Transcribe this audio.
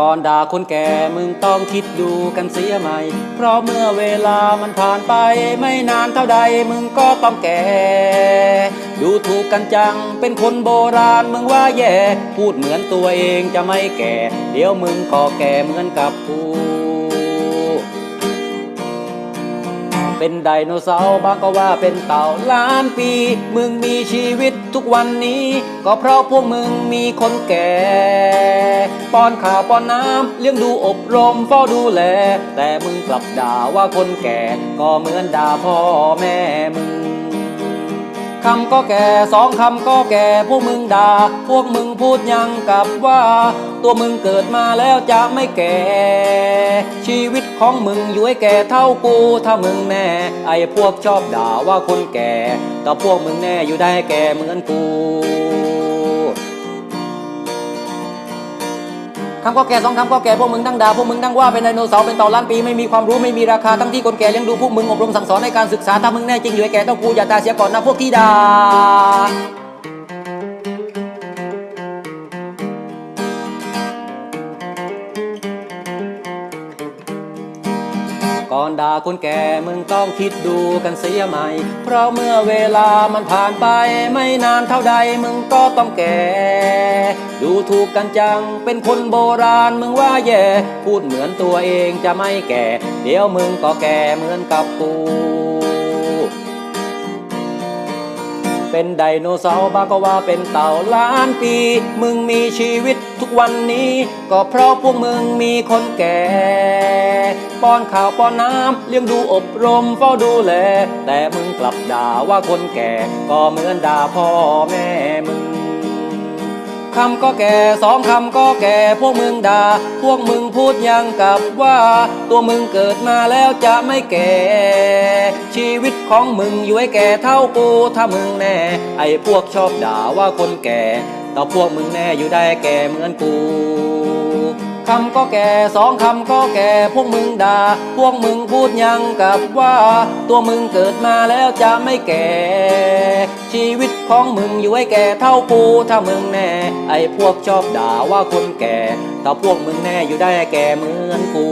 ก่อนด่าคนแก่มึงต้องคิดดูกันเสียใหม่ เพราะเมื่อเวลามันผ่านไปไม่นานเท่าใดมึงก็ต้องแก่ ดูถูกกันจังเป็นคนโบราณมึงว่าแย่ พูดเหมือนตัวเองจะไม่แก่ เดี๋ยวมึงก็แก่เหมือนกับกูเป็นไดโนเสาร์บางก็ว่าเป็นเต่าล้านปี มึงมีชีวิตทุกวันนี้ ก็เพราะพวกมึงมีคนแก่ ป้อนข้าวป้อนน้ำเลี้ยงดูอบรมเฝ้าดูแล แต่มึงกลับด่าว่าคนแก่ก็เหมือนด่าพ่อแม่มึงคำก็แก่สองคำก็แก่พวกมึงด่า พวกมึงพูดยังกับว่า ตัวมึงเกิดมาแล้วจะไม่แก่ ชีวิตของมึงอยู่ให้แก่เท่ากูถ้ามึงแน่ ไอ้พวกชอบด่าว่าคนแก่ แต่พวกมึงแน่อยู่ได้แก่เหมือนกู คำก็แก่สองคำก็แก่พวกมึงทั้งด่าพวกมึงทั้งว่าเป็นไดโนเสาร์เป็นต่อล้านปีไม่มีความรู้ไม่มีราคาทั้งที่คนแก่เลี้ยงดูพวกมึงอบรมสั่งสอนในการศึกษาถ้ามึงแน่จริงอยู่ไอ้แก่ต้องกูอย่าตายเสียก่อนนะพวกที่ด่า ก่อนด่าคนแก่มึงต้องคิดดูกันเสียใหม่ เพราะเมื่อเวลามันผ่านไปไม่นานเท่าใดมึงก็ต้องแก่ ดูถูกกันจังเป็นคนโบราณมึงว่าแย่ พูดเหมือนตัวเองจะไม่แก่ เดี๋ยวมึงก็แก่เหมือนกับกู เป็นไดโนเสาร์บางก็ว่าเป็นเต่าล้านปี มึงมีชีวิตทุกวันนี้ ก็เพราะพวกมึงมีคนแก่ ป้อนข่าวป้อนน้ำเลี้ยงดูอบรมเฝ้าดูแล แต่มึงกลับด่าว่าคนแก่ ก็เหมือนด่าพ่อแม่มึง คำก็แก่สองคำก็แก่พวกมึงด่า พวกมึงพูดยังกับว่า ตัวมึงเกิดมาแล้วจะไม่แก่ ชีวิตของมึงอยู่ให้แก่เท่ากูถ้ามึงแน่ ไอ้พวกชอบด่าว่าคนแก่แต่พวกมึงแน่อยู่ได้แก่เหมือนกู คำก็แก่สองคำก็แก่พวกมึงด่า พวกมึงพูดยังกับว่า ตัวมึงเกิดมาแล้วจะไม่แก่ ชีวิตของมึงอยู่ให้แก่เท่ากูถ้ามึงแน่ ไอ้พวกชอบด่าว่าคนแก่ ถ้าพวกมึงแน่อยู่ได้แก่เหมือนกู